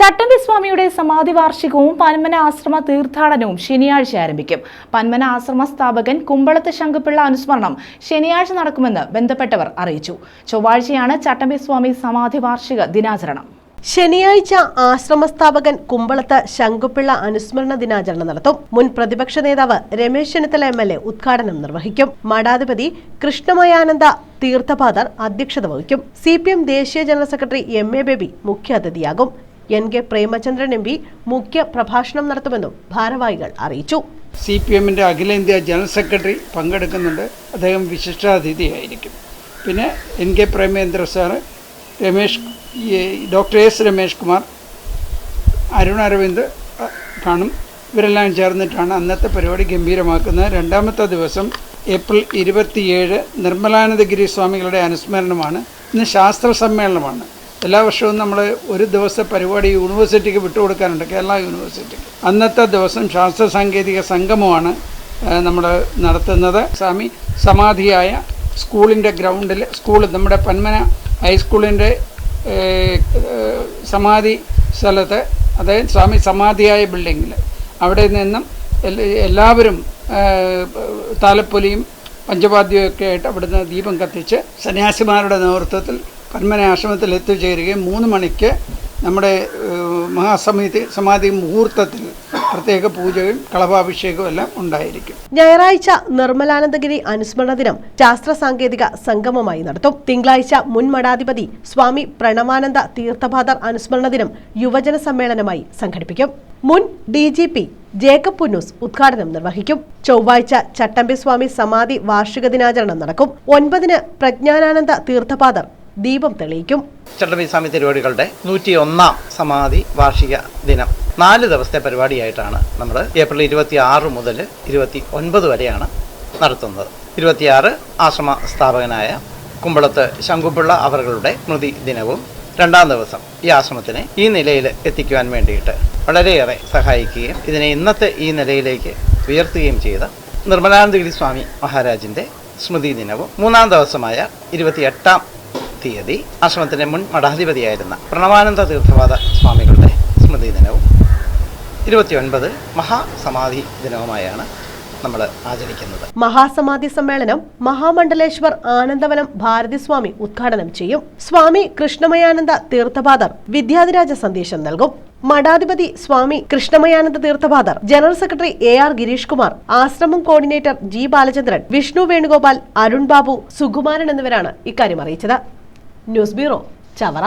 ചട്ടമ്പി സ്വാമിയുടെ സമാധി വാർഷികവും പന്മന ആശ്രമ തീർത്ഥാടനവും ശനിയാഴ്ച ആരംഭിക്കും. പന്മന ആശ്രമ സ്ഥാപകൻ കുമ്പളത്ത് ശങ്കുപിള്ള അനുസ്മരണം ശനിയാഴ്ച നടക്കുമെന്ന് ബന്ധപ്പെട്ടവർ അറിയിച്ചു. ചൊവ്വാഴ്ചയാണ് ചട്ടമ്പി സ്വാമി സമാധി വാർഷിക ദിനാചരണം. ശനിയാഴ്ച ആശ്രമ സ്ഥാപകൻ കുമ്പളത്ത് ശങ്കുപിള്ള അനുസ്മരണ ദിനാചരണം നടത്തും. മുൻ പ്രതിപക്ഷ നേതാവ് Ramesh Chennithala M L A ഉദ്ഘാടനം നിർവഹിക്കും. മഠാധിപതി കൃഷ്ണമയാനന്ദ തീർത്ഥപാദർ അധ്യക്ഷത വഹിക്കും. സി ദേശീയ general secretary M A Baby മുഖ്യാതിഥിയാകും. N K Premachandran M P മുഖ്യ പ്രഭാഷണം നടത്തുമെന്നും ഭാരവാഹികൾ അറിയിച്ചു. സി പി എമ്മിന്റെ അഖിലേന്ത്യാ ജനറൽ സെക്രട്ടറി പങ്കെടുക്കുന്നുണ്ട്. അദ്ദേഹം വിശിഷ്ടാതിഥിയായിരിക്കും. പിന്നെ N K Premendra sir Ramesh doctor S Ramesh Kumar Arun Aravind കാണും. ഇവരെല്ലാം ചേർന്നിട്ടാണ് അന്നത്തെ പരിപാടി ഗംഭീരമാക്കുന്നത്. രണ്ടാമത്തെ ദിവസം ഏപ്രിൽ ഇരുപത്തിയേഴ് നിർമ്മലാനന്ദഗിരി സ്വാമികളുടെ അനുസ്മരണമാണ്. ഇന്ന് ശാസ്ത്ര സമ്മേളനമാണ്. എല്ലാ വർഷവും നമ്മൾ ഒരു ദിവസത്തെ പരിപാടി യൂണിവേഴ്സിറ്റിക്ക് വിട്ടുകൊടുക്കാറുണ്ട് കേരള യൂണിവേഴ്സിറ്റിക്ക് അന്നത്തെ ദിവസം ശാസ്ത്ര സാങ്കേതിക സംഗമമാണ് നമ്മൾ നടത്തുന്നത്. സ്വാമി സമാധിയായ സ്കൂളിന്റെ ഗ്രൗണ്ടിൽ സ്കൂൾ നമ്മുടെ പന്മന ഹൈസ്കൂളിന്റെ സമാധി സ്ഥലത്ത് അതായത് സ്വാമി സമാധിയായ ബിൽഡിങ്ങിൽ. അവിടെ നിന്നും എല്ലാവരും താലപ്പൊലിയും പഞ്ചവാദ്യമൊക്കെ ആയിട്ട് അവിടുന്ന് ദീപം കത്തിച്ച് സന്യാസിമാരുടെ നേതൃത്വത്തിൽ പന്മന ആശ്രമത്തിൽ എത്തിച്ചേരുകയും മൂന്ന് മണിക്ക് നമ്മുടെ മഹാസമിതി സമാധി മുഹൂർത്തത്തിൽ പ്രത്യേക പൂജയും കളഭാഭിഷേകവും എല്ലാം ഉണ്ടായിരിക്കും. ഞായറാഴ്ച നിർമ്മലാനന്ദഗിരി അനുസ്മരണ ദിനം ശാസ്ത്ര സാങ്കേതിക സംഗമമായി നടത്തും. തിങ്കളാഴ്ച മുൻ മഠാധിപതി സ്വാമി പ്രണവാനന്ദ തീർത്ഥപാദർ അനുസ്മരണ ദിനം യുവജന സമ്മേളനമായി സംഘടിപ്പിക്കും. മുൻ D G P Jacob Punnoose ഉദ്ഘാടനം നിർവഹിക്കും. ചൊവ്വാഴ്ച ചട്ടമ്പി സ്വാമി സമാധി വാർഷിക ദിനാചരണം നടക്കും. ഒൻപതിന് പ്രജ്ഞാനാനന്ദ തീർത്ഥപാദർ ദീപം തെളിയിക്കും. ചട്ടമ്പിസ്വാമി തിരുവാടികളുടെ നൂറ്റി ഒന്നാം സമാധി വാർഷിക ദിനം. നാല് ദിവസത്തെ പരിപാടിയായിട്ടാണ് നമ്മൾ ഏപ്രിൽ ഇരുപത്തി ആറ് മുതൽ ഇരുപത്തി ഒൻപത് വരെയാണ് നടത്തുന്നത്. ഇരുപത്തിയാറ് ആശ്രമ സ്ഥാപകനായ കുമ്പളത്ത് ശങ്കുപിള്ള അവരുടെ സ്മൃതി ദിനവും രണ്ടാം ദിവസം ഈ ആശ്രമത്തിനെ ഈ നിലയിൽ എത്തിക്കുവാൻ വേണ്ടിയിട്ട് വളരെയേറെ സഹായിക്കുകയും ഇതിനെ ഇന്നത്തെ ഈ നിലയിലേക്ക് ഉയർത്തുകയും ചെയ്ത നിർമ്മലാനന്ദഗിരി സ്വാമി മഹാരാജിന്റെ സ്മൃതി ദിനവും മൂന്നാം ദിവസമായ ഇരുപത്തിയെട്ടാം തീയതി. ആശ്രമത്തിന്റെ മുൻ മഠാധിപതിയായിരുന്ന പ്രണവാനന്ദ തീർത്ഥവാദ സ്വാമികളുടെ സ്മൃതി ദിനവും ഇരുപത്തിയൊൻപത് മഹാസമാധി ദിനവുമായാണ് നമ്മൾ ആചരിക്കുന്നത്. മഹാസമാധി സമ്മേളനം മഹാമണ്ഡലേശ്വർ ആനന്ദവനം ഭാരതിസ്വാമി ഉദ്ഘാടനം ചെയ്യും. സ്വാമി കൃഷ്ണമയാനന്ദ തീർത്ഥപാദർ വിദ്യാധിരാജ സന്ദേശം നൽകും. മഠാധിപതി Swami Krishnamayananda Theerthapadar general secretary A R Girish Kumar ആശ്രമം കോർഡിനേറ്റർ ജി ബാലചന്ദ്രൻ വിഷ്ണു വേണുഗോപാൽ അരുൺ ബാബു സുകുമാരൻ എന്നിവരാണ് ഇക്കാര്യം അറിയിച്ചത്. News bureau Chavara.